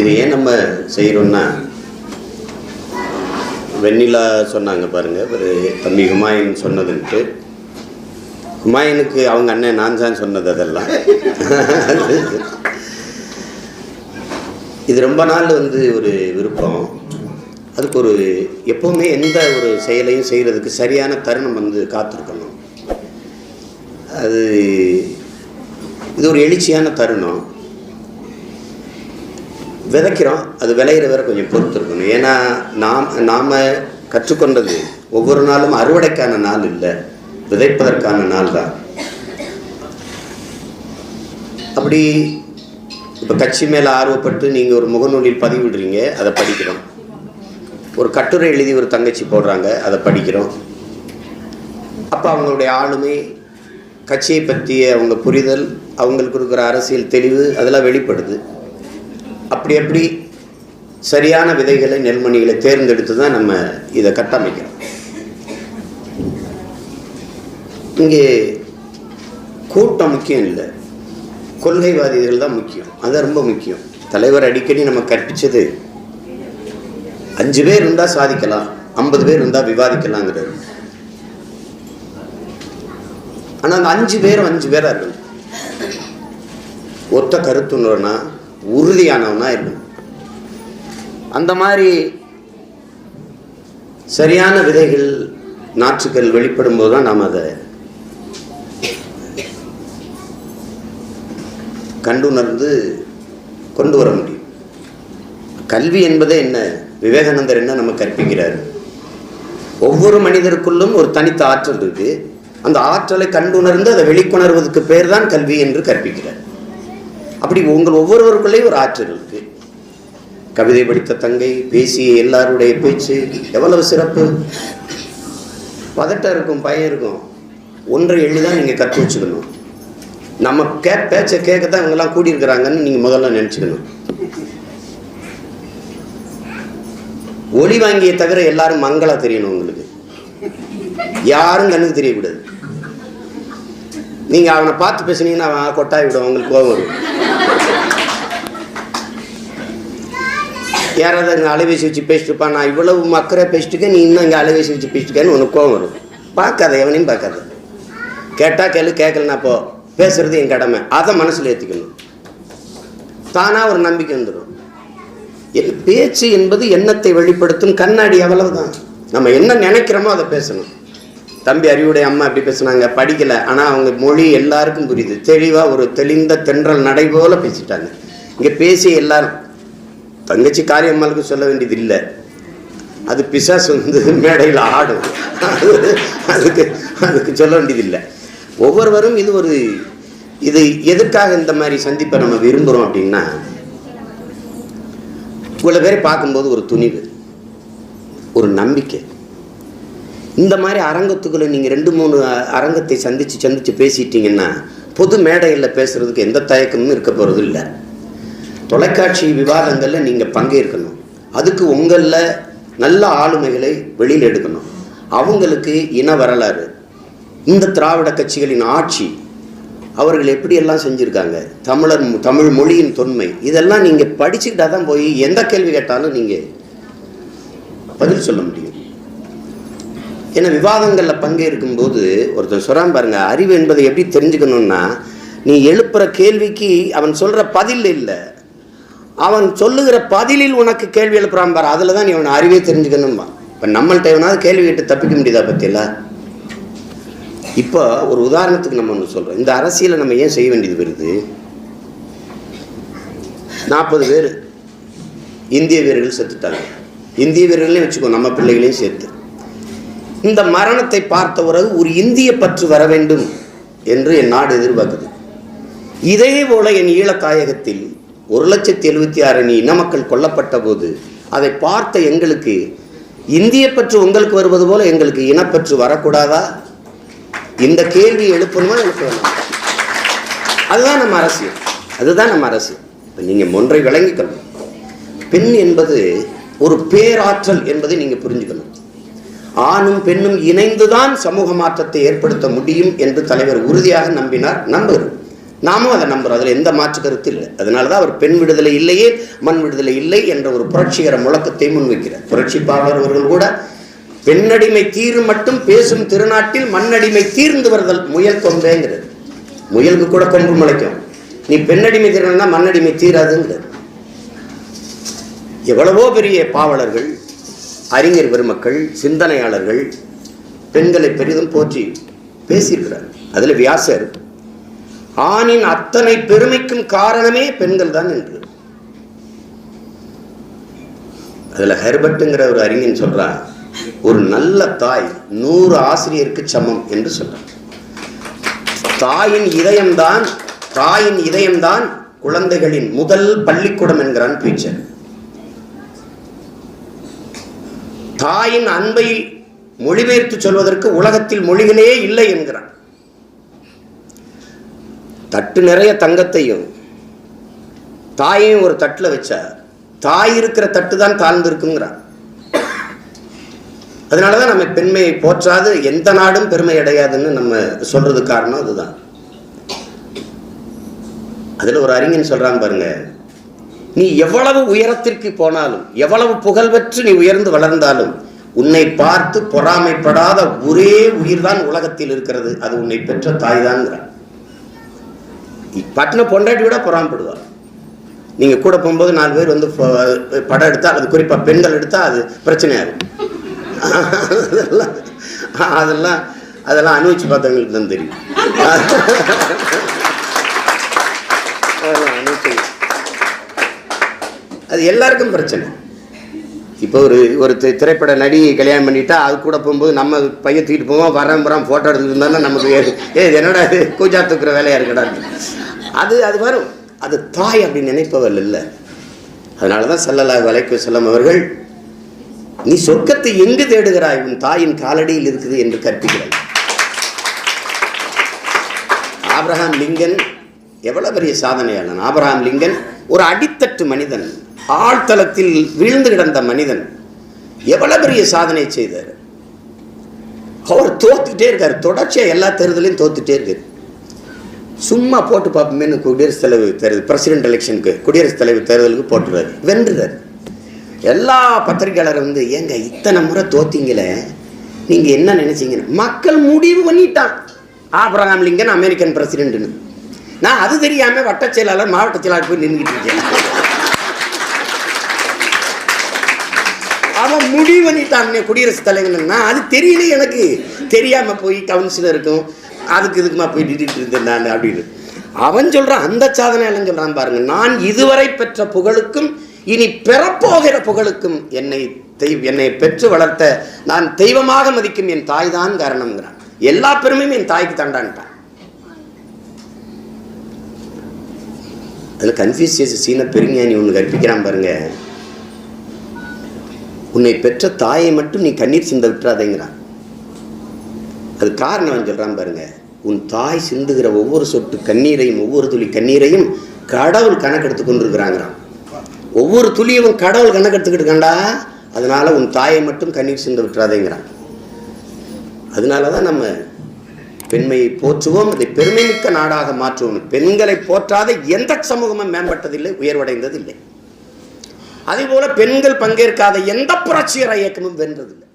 இது ஏன் நம்ம செய்கிறோம்னா வெண்ணிலா சொன்னாங்க பாருங்கள் ஒரு தம்பி ஹுமாயூன் சொன்னதுன்ட்டு. ஹுமாயூனுக்கு அவங்க அண்ணன் நான் தான் சொன்னது அதெல்லாம். இது ரொம்ப நாள் வந்து ஒரு விருப்பம். அதுக்கு ஒரு எப்போவுமே எந்த ஒரு செயலையும் செய்கிறதுக்கு சரியான தருணம் வந்து காத்திருக்கணும். அது இது ஒரு எழுச்சியான தருணம். விதைக்கிறோம். அது விளையிற வரை கொஞ்சம் பொறுத்து இருக்கணும். ஏன்னா நாம் நாம் கற்றுக்கொண்டது ஒவ்வொரு நாளும் அறுவடைக்கான நாள் இல்லை. விதைப்பதற்கான நாள் தான். அப்படி இப்போ கட்சி மேலே ஆர்வப்பட்டு நீங்கள் ஒரு முகநூலில் பதிவிடுறீங்க அதை படிக்கிறோம். ஒரு கட்டுரை எழுதி ஒரு தங்கச்சி போடுறாங்க அதை படிக்கிறோம். அப்போ அவங்களுடைய ஆளுமை கட்சியை பற்றிய அவங்க புரிதல் அவங்களுக்கு இருக்கிற அரசியல் தெளிவு அதெல்லாம் வெளிப்படுது. அப்படி அப்படி சரியான விதைகளை நெல்மணிகளை தேர்ந்தெடுத்து தான் நம்ம இதை கட்டமைக்கிறோம். இங்கே கூட்டம் முக்கியம் இல்லை. கொள்கைவாதிகள் தான் முக்கியம். அது ரொம்ப முக்கியம். தலைவர் அடிக்கடி நம்ம கற்பிச்சது அஞ்சு பேர் இருந்தால் சாதிக்கலாம் ஐம்பது பேர் இருந்தால் விவாதிக்கலாங்கிறது. ஆனால் அந்த அஞ்சு பேரும் அஞ்சு பேராக இருக்கணும். ஒத்த கருத்துணர்னா உறுதியானவனாக இருக்கணும் அந்த மாதிரி சரியான விதைகள் நாற்றுக்கள் வெளிப்படும் போது தான் நாம் அதை கண்டுணர்ந்து கொண்டு வர முடியும். கல்வி என்பதே என்ன? விவேகானந்தர் என்ன நம்ம கற்பிக்கிறார்? ஒவ்வொரு மனிதருக்குள்ளும் ஒரு தனித்த ஆற்றல் இருக்குது அந்த ஆற்றலை கண்டுணர்ந்து அதை வெளிக்கொணர்வதற்கு பேர் தான் கல்வி என்று கற்பிக்கிறார். அப்படி உங்கள் ஒவ்வொருவருக்குள்ளேயும் ஒரு ஆற்றல் இருக்கு. கவிதை படித்த தங்கை பேசிய எல்லாருடைய பேச்சு எவ்வளவு சிறப்பு. பதட்டம் இருக்கும் பயம் இருக்கும். ஒன்றை எழுதிதான் நீங்கள் கற்று வச்சுக்கணும். நம்ம கே பேச்சை கேட்க தான் இவங்கெல்லாம் கூடியிருக்கிறாங்கன்னு நீங்கள் முதல்ல நினச்சிக்கணும். ஒளி வாங்கிய தவிர எல்லாரும் மங்களா தெரியணும் உங்களுக்கு. யாரும் கண்ணுக்கு தெரியக்கூடாது. நீங்கள் அவனை பார்த்து பேசுனீங்கன்னா அவன் கொட்டாய் விடும் உங்களுக்கு கோவம் வரும். யாராவது அங்கே அலைவேசி வச்சு பேசிட்டுப்பா நான் இவ்வளவு மக்கரை பேசிட்டுக்கேன் நீ இன்னும் இங்கே அலைவேசி வச்சு பேசிட்டுக்கேன்னு உனக்கு கோவம் வரும். பார்க்காத எவனையும் பார்க்காத. கேட்டால் கேளு கேட்கலனா போ. பேசுறது என் கடமை. அதை மனசில் ஏற்றிக்கணும் தானாக ஒரு நம்பிக்கை வந்துடும் என் பேச்சு என்பது எண்ணத்தை வெளிப்படுத்தும் கண்ணாடி அவ்வளவுதான். நம்ம என்ன நினைக்கிறோமோ அதை பேசணும். தம்பி அறிவுடைய அம்மா அப்படி பேசுனாங்க படிக்கலை. ஆனால் அவங்க மொழி எல்லாருக்கும் புரியுது. தெளிவாக ஒரு தெளிந்த தென்றல் நடை போல பேசிட்டாங்க. இங்கே பேசி எல்லாரும் தங்கச்சி காரியம்மாளுக்கு சொல்ல வேண்டியது இல்லை. அது பிசாசு வந்து மேடையில் ஆடும். அதுக்கு அதுக்கு சொல்ல வேண்டியது இல்லை. ஒவ்வொருவரும் இது ஒரு இது எதுக்காக இந்த மாதிரி சந்திப்பை நம்ம விரும்புகிறோம் அப்படின்னா இவ்வளோ பேரை பார்க்கும்போது ஒரு துணிவு ஒரு நம்பிக்கை. இந்த மாதிரி அரங்கத்துக்குள்ள நீங்கள் ரெண்டு மூணு அரங்கத்தை சந்தித்து சந்தித்து பேசிட்டீங்கன்னா பொது மேடையில் பேசுகிறதுக்கு எந்த தயக்கமும் இருக்க போகிறது இல்லை தொலைக்காட்சி விவாதங்களில் நீங்கள் பங்கேற்கணும். அதுக்கு உங்களில் நல்ல ஆளுமைகளை வெளியில் எடுக்கணும். அவங்களுக்கு இன வரலாறு. இந்த திராவிட கட்சிகளின் ஆட்சி அவர்கள் எப்படியெல்லாம் செஞ்சுருக்காங்க? தமிழர் தமிழ் மொழியின் தொன்மை. இதெல்லாம் நீங்கள் படிச்சுக்கிட்டா தான் போய் எந்த கேள்வி கேட்டாலும் நீங்கள் பதில் சொல்ல முடியும். ஏன்னா விவாதங்களில் பங்கேற்கும் போது ஒருத்தர் சொல்கிறான் பாருங்க அறிவு என்பதை எப்படி தெரிஞ்சுக்கணுன்னா நீ எழுப்புற கேள்விக்கு அவன் சொல்கிற பதில் இல்லை. அவன் சொல்லுகிற பதிலில் உனக்கு கேள்வி எழுப்புறான் பாரு அதில் தான் நீ அவன் அறிவே தெரிஞ்சுக்கணும்பா இப்போ நம்மள்ட்ட எவனாவது கேள்வி கேட்டு தப்பிக்க முடியுதா பத்தியில இப்போ ஒரு உதாரணத்துக்கு நம்ம ஒன்று சொல்கிறோம் இந்த அரசியலை நம்ம ஏன் செய்ய வேண்டியது வருது? நாற்பது பேர் இந்திய வீரர்கள் செத்துட்டாங்க. இந்திய வீரர்களையும் வச்சுக்கோ நம்ம பிள்ளைகளையும் சேர்த்து. இந்த மரணத்தை பார்த்த பிறகு ஒரு இந்திய பற்று வர வேண்டும் என்று என் நாடு எதிர்பார்க்குது. இதே போல என் ஈழத்தாயகத்தில் ஒரு லட்சத்தி எழுபத்தி ஆறு அணி இன மக்கள் கொல்லப்பட்ட போது அதை பார்த்த எங்களுக்கு இந்திய பற்று உங்களுக்கு வருவது போல எங்களுக்கு இனப்பற்று வரக்கூடாதா? இந்த கேள்வி எழுப்பணுமா எழுப்ப வேண்டாமா? அதுதான் நம்ம அரசியல் அதுதான் நம்ம அரசியல் இப்போ நீங்கள் ஒன்றை விளங்கிக்கணும் பெண் என்பது ஒரு பேராற்றல் என்பதை நீங்கள் புரிஞ்சுக்கணும். ஆணும் பெண்ணும் இணைந்துதான் சமூக மாற்றத்தை ஏற்படுத்த முடியும் என்று தலைவர் உறுதியாக நம்பினார். நம்புகிறோம் நாமும் அதை நம்புறோம். அதில் எந்த மாற்று கருத்து இல்லை. அதனால தான் அவர் பெண் விடுதலை இல்லையே மண் விடுதலை இல்லை என்ற ஒரு புரட்சிகர முழக்கத்தை முன்வைக்கிறார். புரட்சி பாவலர் அவர்கள் கூட பெண்ணடிமை தீரும் மட்டும் பேசும் திருநாட்டில் மண்ணடிமை தீர்ந்து வருதல் முயல் கொம்பேங்கிறது. முயலுக்கு கூட கொம்பு முளைக்கும். நீ பெண்ணடிமை தீரணும்னா மண்ணடிமை தீராதுங்கிறது. எவ்வளவோ பெரிய பாவலர்கள் அறிஞர் பெருமக்கள் சிந்தனையாளர்கள் பெண்களை பெரிதும் போற்றி பேசியிருக்கிறார். அதில் வியாசர் ஆணின் அத்தனை பெருமைக்கும் காரணமே பெண்கள் தான் என்று. அதில் ஹெர்பர்ட்டுங்கிற ஒரு அறிஞன் சொல்கிறார் ஒரு நல்ல தாய் நூறு ஆசிரியருக்கு சமம் என்று சொல்கிறார் தாயின் இதயம்தான் தாயின் இதயம்தான் குழந்தைகளின் முதல் பள்ளிக்கூடம் என்கிறான் பீச்சர் தாயின் அன்பை மொழிபெயர்த்து சொல்வதற்கு உலகத்தில் மொழிகளே இல்லை என்கிறான். தட்டு நிறைய தங்கத்தையும் தாயையும் ஒரு தட்டில் வச்சா தாய் இருக்கிற தட்டு தான் தாழ்ந்திருக்குங்கிறான் அதனால தான் நம்ம பெண்மையை போற்றாது எந்த நாடும் பெருமை அடையாதுன்னு நம்ம சொல்றது காரணம் அதுதான். அதில் ஒரு அறிஞன் சொல்கிறான் பாருங்க நீ எவ்வளவு உயரத்திற்கு போனாலும் எவ்வளவு புகழ் பெற்று நீ உயர்ந்து வளர்ந்தாலும் உன்னை பார்த்து பொறாமைப்படாத ஒரே உயிர் தான் உலகத்தில் இருக்கிறது. அது உன்னை பெற்ற தாய் தான்ங்கிறான் பட்டின பொண்டாட்டி விட பொறாமப்படுவார் நீங்க கூட போகும்போது நாலு பேர் வந்து படம் எடுத்தா அது குறிப்பா பெண்கள் எடுத்தா அது பிரச்சனையாகும். அதெல்லாம் அதெல்லாம் அதெல்லாம் அனுபவிச்சு பார்த்தவங்களுக்கு தான் தெரியும். அதெல்லாம் அனுபவிச்சு அது எல்லாருக்கும் பிரச்சனை. இப்போ ஒரு ஒரு திரைப்பட நடிகை கல்யாணம் பண்ணிட்டா அது கூட போகும்போது நம்ம பையன் தூக்கிட்டு போவோம் வரேன் வரம் ஃபோட்டோ எடுத்துட்டு இருந்தாலும் நமக்கு ஏ- என்னோட என்னடா கூஜா தூக்குற வேலையாக இருக்கடா அது அது வரும். அது தாய் அப்படி நினைப்பவள் இல்லை. அதனால தான் சல்லல்லா வலைக்கு செல்லம் அவர்கள் நீ சொர்க்கத்தை எங்கு தேடுகிறாய்? உன் தாயின் காலடியில் இருக்குது என்று கற்பிக்கிறாய் ஆப்ரஹாம் லிங்கன் எவ்வளோ பெரிய சாதனையாளன். ஆப்ரஹாம் லிங்கன் ஒரு அடித்தட்டு மனிதன். ஆழ்தளத்தில் வீழ்ந்து கிடந்த மனிதன் எவ்வளவு பெரிய சாதனை செய்தார்? அவர் தோத்துக்கிட்டே இருக்காரு. தொடர்ச்சியாக எல்லா தேர்தலையும் தோத்துட்டே இருக்காரு சும்மா போட்டு பார்ப்போமேனு குடியரசுத் தலைவர் தேர்தல் பிரசிடென்ட் எலெக்ஷனுக்கு குடியரசுத் தலைவர் தேர்தலுக்கு போட்டுறாரு. வென்றுறாரு. எல்லா பத்திரிகையாளரும் வந்து ஏங்க இத்தனை முறை தோத்திங்களே நீங்கள் என்ன நினச்சிங்கன்னு மக்கள் முடிவு பண்ணிட்டான் ஆப்ரஹாம் லிங்கன் அமெரிக்கன் பிரசிடென்ட்னு நான் அது தெரியாமல் வட்டச் செயலாளர் மாவட்ட செயலாளர் போய் நின்றுட்டு இருக்கேன். முடிவு பண்ணிட்டாங்க குடியரசுத் தலைவர்னா அது தெரியல எனக்கு. தெரியாம போய் கவுன்சிலருக்கும் அதுக்கு இதுக்குமா போய் நின்றுட்டு இருந்தேன் நான் அப்படின்னு. அவன் சொல்றான் அந்த சாதனை சொல்றான் பாருங்க. நான் இதுவரை பெற்ற புகழுக்கும் இனி பெறப்போகிற புகழுக்கும் என்னை தெய் என்னை பெற்று வளர்த்த நான் தெய்வமாக மதிக்கும் என் தாய் தான் காரணம்ங்கிறான். எல்லா பெருமையும் என் தாய்க்கு தாண்டான்ட்டான். அதில் கன்ஃபியூசியஸ் சீன பெருஞானி ஒன்று கற்பிக்கிறான் பாருங்க. உன்னை பெற்ற தாயை மட்டும் நீ கண்ணீர் சிந்த விட்டுறாதேங்கிறான். அது காரணம் சொல்கிறான் பாருங்க. உன் தாய் சிந்துகிற ஒவ்வொரு சொட்டு கண்ணீரையும் ஒவ்வொரு துளி கண்ணீரையும் கடவுள் கணக்கெடுத்து கொண்டிருக்கிறாங்கிறான். ஒவ்வொரு துளியும் கடவுள் கணக்கெடுத்துக்கிட்டு இருக்காண்டா அதனால உன் தாயை மட்டும் கண்ணீர் சிந்த விட்டுறாதேங்கிறான். அதனால தான் நம்ம பெண்மையை போற்றுவோம் அதை பெருமைமிக்க நாடாக மாற்றுவோம். பெண்களை போற்றாத எந்த சமூகமும் மேம்பட்டதில்லை உயர்வடைந்ததில்லை. அதேபோல பெண்கள் பங்கேற்காத எந்த புரட்சிகர இயக்கமும் வென்றதில்லை